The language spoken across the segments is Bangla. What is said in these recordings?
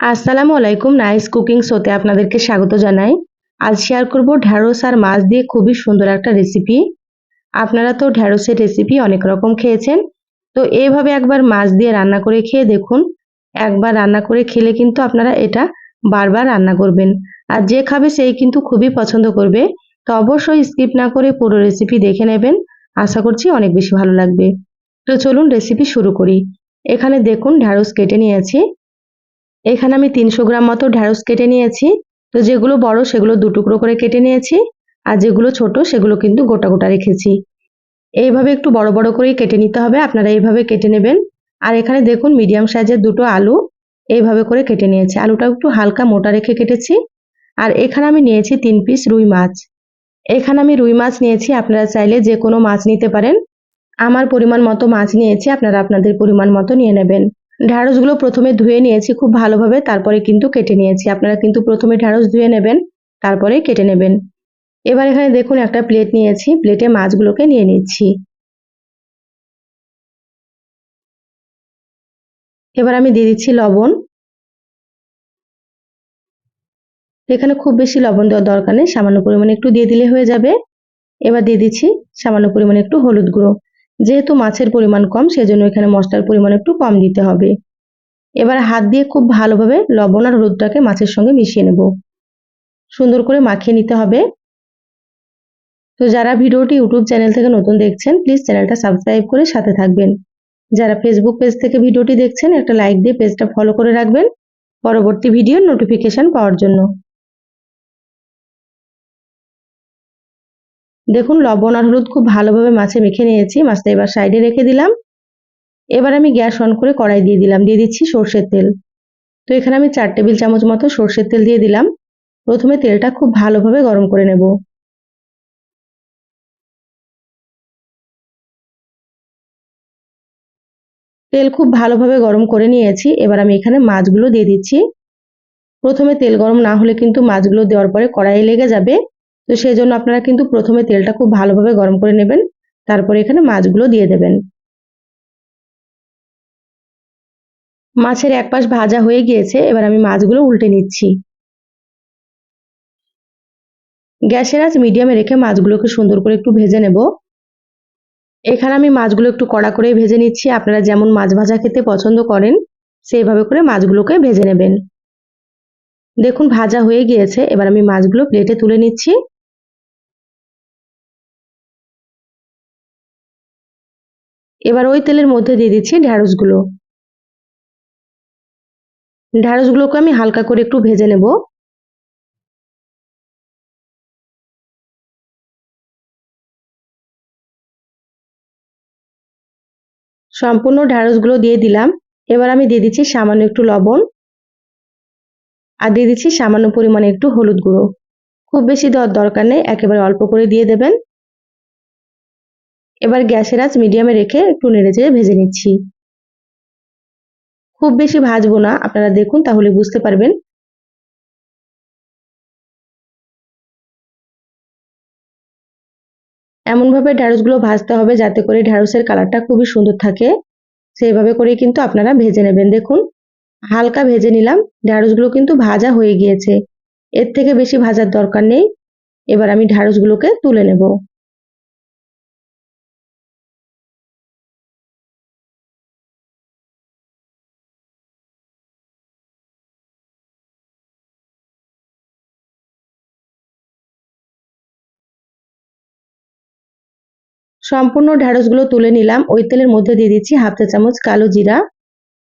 আসসালামু আলাইকুম, নাইস কুকিং শোতে আপনাদেরকে স্বাগত জানাই। আজ শেয়ার করব ঢ্যাঁড়স আর মাছ দিয়ে খুবই সুন্দর একটা রেসিপি আপনারা তো ঢ্যাঁড়সের রেসিপি অনেক রকম খেয়েছেন। তো এইভাবে একবার মাছ দিয়ে রান্না করে খেয়ে দেখুন। একবার রান্না করে খেলে কিন্তু আপনারা এটা বারবার রান্না করবেন। আর যে খাবে সেই কিন্তু খুবই পছন্দ করবে। তো অবশ্যই স্কিপ না করে পুরো রেসিপি দেখে নেবেন। আশা করছি অনেক বেশি ভালো লাগবে। তো চলুন রেসিপি শুরু করি। এখানে দেখুন ঢ্যাঁড়স কেটে নিয়েছি। এখানে আমি তিনশো গ্রাম মতো ঢ্যাঁড়স কেটে নিয়েছি। তো যেগুলো বড়, সেগুলো দু টুকরো করে কেটে নিয়েছি। আর যেগুলো ছোট, সেগুলো কিন্তু গোটা গোটা রেখেছি। এইভাবে একটু বড় বড় করেই কেটে নিতে হবে। আপনারা এইভাবে কেটে নেবেন। আর এখানে দেখুন, মিডিয়াম সাইজের দুটো আলু এইভাবে করে কেটে নিয়েছি। আলুটা একটু হালকা মোটা রেখে কেটেছি। আর এখানে আমি নিয়েছি তিন পিস রুই মাছ। এখানে আমি রুই মাছ নিয়েছি। আপনারা চাইলে যে কোনো মাছ নিতে পারেন। আমার পরিমাণ মতো মাছ নিয়েছি। আপনারা আপনাদের পরিমাণ মতো নিয়ে নেবেন। ঢ্যাঁড়সগুলো প্রথমে ধুয়ে নিয়েছি খুব ভালোভাবে, তারপরে কিন্তু কেটে নিয়েছি। আপনারা কিন্তু প্রথমে ঢ্যাঁড়স ধুয়ে নেবেন, তারপরে কেটে নেবেন। এবার এখানে দেখুন একটা প্লেট নিয়েছি প্লেটে মাছগুলোকে নিয়ে নিচ্ছি। এবার আমি দিয়ে দিচ্ছি লবণ। এখানে খুব বেশি লবণ দেওয়ার দরকার নেই, সামান্য পরিমাণে একটু দিয়ে দিলে হয়ে যাবে। এবার দিয়ে দিচ্ছি সামান্য পরিমাণে একটু হলুদ গুঁড়ো। যেহেতু মাছের পরিমাণ কম, সেজন্য এখানে মশলার পরিমাণ একটু কম দিতে হবে। এবার হাত দিয়ে খুব ভালোভাবে লবণ আর হলুদটাকে মাছের সঙ্গে মিশিয়ে নেব। সুন্দর করে মাখিয়ে নিতে হবে। তো যারা ভিডিওটি ইউটিউব চ্যানেল থেকে নতুন দেখছেন, প্লিজ চ্যানেলটা সাবস্ক্রাইব করে সাথে থাকবেন। যারা ফেসবুক পেজ থেকে ভিডিওটি দেখছেন, একটা লাইক দিয়ে পেজটা ফলো করে রাখবেন। পরবর্তী ভিডিওর নোটিফিকেশন পাওয়ার জন্য। দেখুন, লবণ আর হলুদ খুব ভালোভাবে মাছে মেখে নিয়েছি, মাছটা এবার সাইডে রেখে দিলাম। এবার আমি গ্যাস অন করে কড়াই দিয়ে দিলাম, দিয়ে দিচ্ছি সর্ষের তেল। তো এখানে আমি চার টেবিল চামচ মতো সর্ষের তেল দিয়ে দিলাম। প্রথমে তেলটা খুব ভালোভাবে গরম করে নেব। তেল খুব ভালোভাবে গরম করে নিয়েছি, এবার আমি এখানে মাছগুলো দিয়ে দিচ্ছি। প্রথমে তেল গরম না হলে কিন্তু মাছগুলো দেওয়ার পরে কড়াইয়ে লেগে যাবে। তো সেই জন্য আপনারা কিন্তু প্রথমে তেলটা খুব ভালোভাবে গরম করে নেবেন, তারপরে এখানে মাছগুলো দিয়ে দেবেন। মাছের এক পাশ ভাজা হয়ে গিয়েছে, এবার আমি মাছগুলো উল্টে নিচ্ছি। গ্যাসের আঁচ মিডিয়ামে রেখে মাছগুলোকে সুন্দর করে একটু ভেজে নেব। এখানে আমি মাছগুলো একটু কড়া করে ভেজে নিচ্ছি, আপনারা যেমন মাছ ভাজা খেতে পছন্দ করেন, সেইভাবে করে মাছগুলোকে ভেজে নেবেন। দেখুন ভাজা হয়ে গিয়েছে, এবার আমি মাছগুলো প্লেটে তুলে নিচ্ছি। এবার ওই তেলের মধ্যে দিয়ে দিচ্ছি ঢ্যাঁড়সগুলো ঢ্যাঁড়সগুলোকে আমি হালকা করে একটু ভেজে নেব। সম্পূর্ণ ঢ্যাঁড়সগুলো দিয়ে দিলাম। এবার আমি দিয়ে দিচ্ছি সামান্য একটু লবণ। আর দিয়ে দিচ্ছি সামান্য পরিমাণে একটু হলুদ গুঁড়ো। খুব বেশি দেওয়ার দরকার নেই, একেবারে অল্প করে দিয়ে দেবেন। এবার গ্যাসের আঁচ মিডিয়ামে রেখে একটু নেড়ে চেড়ে ভেজে নিচ্ছি। খুব বেশি ভাজবো না, আপনারা দেখুন তাহলে বুঝতে পারবেন। এমনভাবে ঢ্যাঁড়সগুলো ভাজতে হবে যাতে করে ঢ্যাঁড়সের কালারটা খুবই সুন্দর থাকে। সেইভাবে করে কিন্তু আপনারা ভেজে নেবেন। দেখুন, হালকা ভেজে নিলাম ঢ্যাঁড়সগুলো কিন্তু ভাজা হয়ে গিয়েছে। এর থেকে বেশি ভাজার দরকার নেই। এবার আমি ঢ্যাঁড়সগুলোকে তুলে নেব। সম্পূর্ণ ঢ্যাঁড়সগুলো তুলে নিলাম। ওই তেলের মধ্যে দিয়ে দিচ্ছি হাফ চা চামচ কালো জিরা।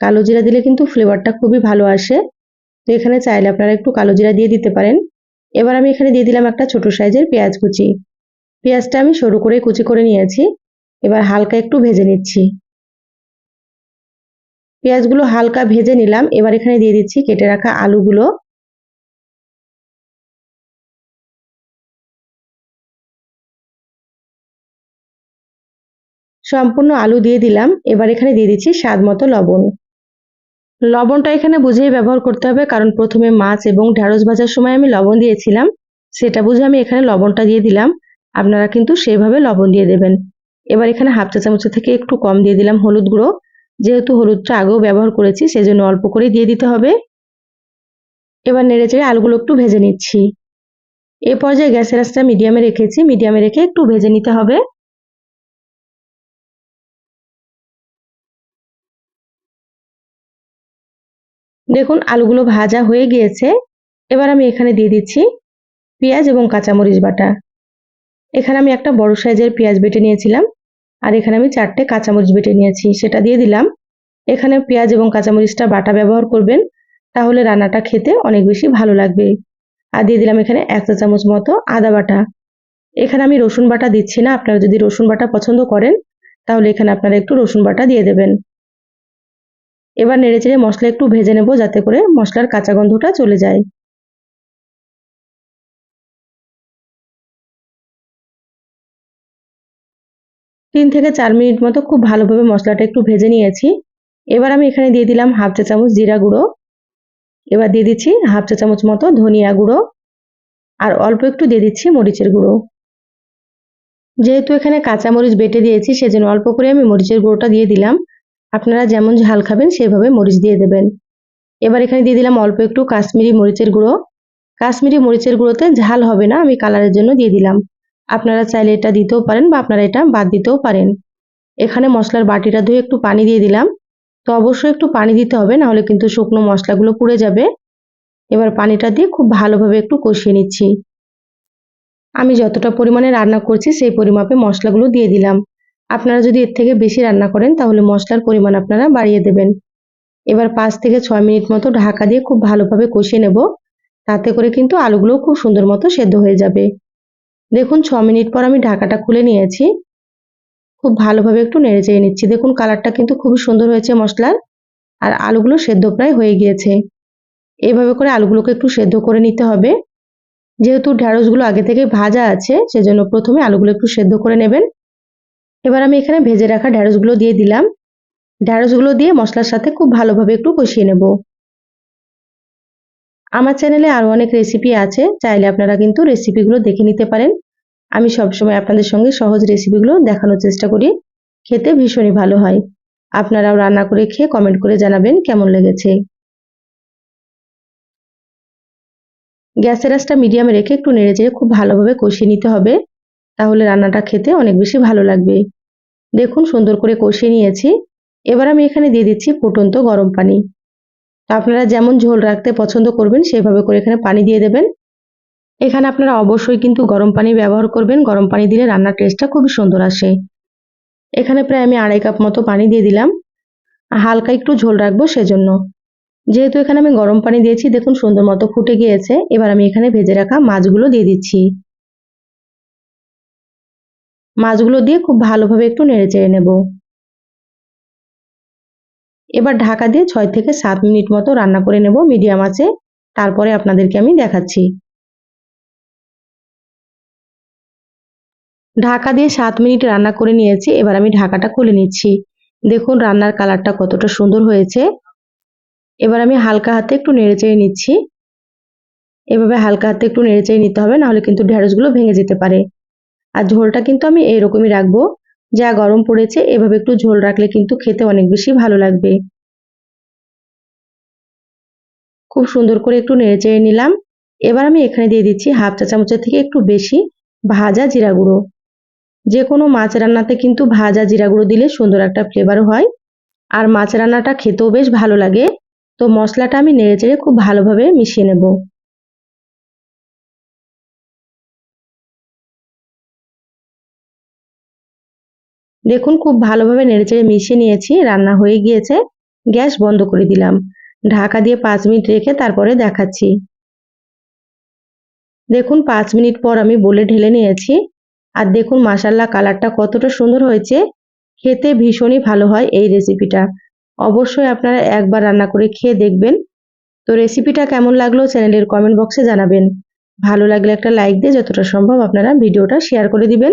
কালো জিরা দিলে কিন্তু ফ্লেভারটা খুবই ভালো আসে। তো এখানে চাইলে আপনারা একটু কালো জিরা দিয়ে দিতে পারেন। এবার আমি এখানে দিয়ে দিলাম একটা ছোট সাইজের পেঁয়াজ কুচি। পেঁয়াজটা আমি সরু করে কুচি করে নিয়েছি। এবার হালকা একটু ভেজে নিচ্ছি। পেঁয়াজগুলো হালকা ভেজে নিলাম। এবার এখানে দিয়ে দিচ্ছি কেটে রাখা আলুগুলো। সম্পূর্ণ আলু দিয়ে দিলাম। এবার এখানে দিয়ে দিচ্ছি স্বাদ মতো লবণ। লবণটা এখানে বুঝেই ব্যবহার করতে হবে, কারণ প্রথমে মাছ এবং ঢ্যাঁড়স ভাজার সময় আমি লবণ দিয়েছিলাম। সেটা বুঝে আমি এখানে লবণটা দিয়ে দিলাম। আপনারা কিন্তু সেভাবে লবণ দিয়ে দেবেন। এবার এখানে হাফ চা চামচ থেকে একটু কম দিয়ে দিলাম হলুদ গুঁড়ো। যেহেতু হলুদটা আগেও ব্যবহার করেছি, সেজন্য অল্প করে দিয়ে দিতে হবে। এবার নেড়ে চেড়ে আলুগুলো একটু ভেজে নিচ্ছি। এ পর্যায়ে গ্যাসের আঁচটা মিডিয়ামে রেখেছি। মিডিয়ামে রেখে একটু ভেজে নিতে হবে। দেখুন, আলুগুলো ভাজা হয়ে গিয়েছে। এবার আমি এখানে দিয়ে দিচ্ছি পেঁয়াজ এবং কাঁচামরিচ বাটা। এখানে আমি একটা বড় সাইজের পেঁয়াজ বেটে নিয়েছিলাম, আর এখানে আমি চারটে কাঁচামরিচ বেটে নিয়েছি, সেটা দিয়ে দিলাম। এখানে পেঁয়াজ এবং কাঁচামরিচটা বাটা ব্যবহার করবেন, তাহলে রান্নাটা খেতে অনেক বেশি ভালো লাগবে। আর দিয়ে দিলাম এখানে এক চা চামচ মতো আদা বাটা। এখানে আমি রসুন বাটা দিচ্ছি না, আপনারা যদি রসুন বাটা পছন্দ করেন, তাহলে এখানে আপনারা একটু রসুন বাটা দিয়ে দেবেন। এবার নেড়েচেড়ে মশলা একটু ভেজে নেব যাতে করে মশলার কাঁচা গন্ধটা চলে যায়। তিন থেকে চার মিনিট মতো খুব ভালোভাবে মশলাটা একটু ভেজে নিয়েছি। এবার আমি এখানে দিয়ে দিলাম হাফ চা চামচ জিরা গুঁড়ো। এবার দিয়ে দিচ্ছি হাফ চা চামচ মতো ধনিয়া গুঁড়ো। আর অল্প একটু দিয়ে দিচ্ছি মরিচের গুঁড়ো। যেহেতু এখানে কাঁচামরিচ বেটে দিয়েছি, সেজন্য অল্প করে আমি মরিচের গুঁড়োটা দিয়ে দিলাম। আপনারা যেমন ঝাল খাবেন, সেভাবে মরিচ দিয়ে দেবেন। এবার এখানে দিয়ে দিলাম অল্প একটু কাশ্মীরি মরিচের গুঁড়ো। কাশ্মীরি মরিচের গুঁড়োতে ঝাল হবে না, আমি কালারের জন্য দিয়ে দিলাম। আপনারা চাইলে এটা দিতেও পারেন বা আপনারা এটা বাদ দিতেও পারেন। এখানে মশলার বাটিটা ধুয়ে একটু পানি দিয়ে দিলাম। তো অবশ্যই একটু পানি দিতে হবে, নাহলে কিন্তু শুকনো মশলাগুলো পুড়ে যাবে। এবার পানিটা দিয়ে খুব ভালোভাবে একটু কষিয়ে নিচ্ছি। আমি যতটা পরিমাণে রান্না করছি, সেই পরিমাপে মশলাগুলো দিয়ে দিলাম। আপনারা যদি এর থেকে বেশি রান্না করেন, তাহলে মশলার পরিমাণ আপনারা বাড়িয়ে দেবেন। এবার পাঁচ থেকে ছয় মিনিট মতো ঢাকা দিয়ে খুব ভালোভাবে কষিয়ে নেব। তাতে করে কিন্তু আলুগুলো খুব সুন্দর মতো সেদ্ধ হয়ে যাবে। দেখুন, ছ মিনিট পর আমি ঢাকাটা খুলে নিয়েছি। খুব ভালোভাবে একটু নেড়ে চেড়ে নিচ্ছি। দেখুন, কালারটা কিন্তু খুবই সুন্দর হয়েছে মশলার। আর আলুগুলো সেদ্ধ প্রায় হয়ে গিয়েছে। এইভাবে করে আলুগুলোকে একটু সেদ্ধ করে নিতে হবে। যেহেতু ঢ্যাঁড়সগুলো আগে থেকে ভাজা আছে, সেজন্য প্রথমে আলুগুলো একটু সেদ্ধ করে নেবেন। এবার আমি এখানে ভেজে রাখা ঢ্যাঁড়সগুলো দিয়ে দিলাম। ঢ্যাঁড়সগুলো দিয়ে মশলার সাথে খুব ভালোভাবে একটু কষিয়ে নেব। আমার চ্যানেলে আরও অনেক রেসিপি আছে, চাইলে আপনারা কিন্তু রেসিপিগুলো দেখে নিতে পারেন। আমি সবসময় আপনাদের সঙ্গে সহজ রেসিপিগুলো দেখানোর চেষ্টা করি। খেতে ভীষণই ভালো হয়। আপনারাও রান্না করে খেয়ে কমেন্ট করে জানাবেন কেমন লেগেছে। গ্যাসের আঁচটা মিডিয়ামে রেখে একটু নেড়ে চেড়ে খুব ভালোভাবে কষিয়ে নিতে হবে। তাহলে রান্নাটা খেতে অনেক বেশি ভালো লাগবে। দেখুন, সুন্দর করে কষিয়ে নিয়েছি। এবার আমি এখানে দিয়ে দিচ্ছি ফুটন্ত গরম পানি। আপনারা যেমন ঝোল রাখতে পছন্দ করবেন, সেভাবে করে এখানে পানি দিয়ে দেবেন। এখানে আপনারা অবশ্যই কিন্তু গরম পানি ব্যবহার করবেন। গরম পানি দিলে রান্নার টেস্টটা খুবই সুন্দর আসে। এখানে প্রায় আমি আড়াই কাপ মতো পানি দিয়ে দিলাম। হালকা একটু ঝোল রাখব সেজন্য। যেহেতু এখানে আমি গরম পানি দিয়েছি, দেখুন সুন্দর মতো ফুটে গিয়েছে। এবার আমি এখানে ভেজে রাখা মাছগুলো দিয়ে দিচ্ছি। মাছগুলো দিয়ে খুব ভালোভাবে একটু নেড়ে চেড়ে নেব। এবার ঢাকা দিয়ে ছয় থেকে সাত মিনিট মতো রান্না করে নেব মিডিয়াম আছে তারপরে আপনাদেরকে আমি দেখাচ্ছি। ঢাকা দিয়ে সাত মিনিট রান্না করে নিয়েছি, এবার আমি ঢাকাটা খুলে নিচ্ছি। দেখুন রান্নার কালারটা কতটা সুন্দর হয়েছে। এবার আমি হালকা হাতে একটু নেড়ে চেড়ে নিচ্ছি। এভাবে হালকা হাতে একটু নেড়ে চেড়ে নিতে হবে, নাহলে কিন্তু ঢেঁড়সগুলো ভেঙে যেতে পারে। আর ঝোলটা কিন্তু আমি এরকমই রাখব। যা গরম পড়েছে, এভাবে একটু ঝোল রাখলে কিন্তু খেতে অনেক বেশি ভালো লাগবে। খুব সুন্দর করে একটু নেড়ে চেড়ে নিলাম। এবার আমি এখানে দিয়ে দিচ্ছি হাফ চা চামচের থেকে একটু বেশি ভাজা জিরা গুঁড়ো। যে কোনো মাছ রান্নাতে কিন্তু ভাজা জিরা গুঁড়ো দিলে সুন্দর একটা ফ্লেভার হয়। আর মাছ রান্নাটা খেতেও বেশ ভালো লাগে। তো মশলাটা আমি নেড়ে চেড়ে খুব ভালোভাবে মিশিয়ে নেব। দেখুন, খুব ভালোভাবে নেড়েচেড়ে মিশিয়ে নিয়েছি, রান্না হয়ে গিয়েছে, গ্যাস বন্ধ করে দিলাম। ঢাকা দিয়ে পাঁচ মিনিট রেখে তারপরে দেখাচ্ছি। দেখুন, পাঁচ মিনিট পর আমি বলে ঢেলে নিয়েছি। আর দেখুন মাসাল্লা কালারটা কতটা সুন্দর হয়েছে। খেতে ভীষণই ভালো হয় এই রেসিপিটা। অবশ্যই আপনারা একবার রান্না করে খেয়ে দেখবেন। তো রেসিপিটা কেমন লাগল চ্যানেলের কমেন্ট বক্সে জানাবেন। ভালো লাগলে একটা লাইক দিয়ে যতটা সম্ভব আপনারা ভিডিওটা শেয়ার করে দিবেন।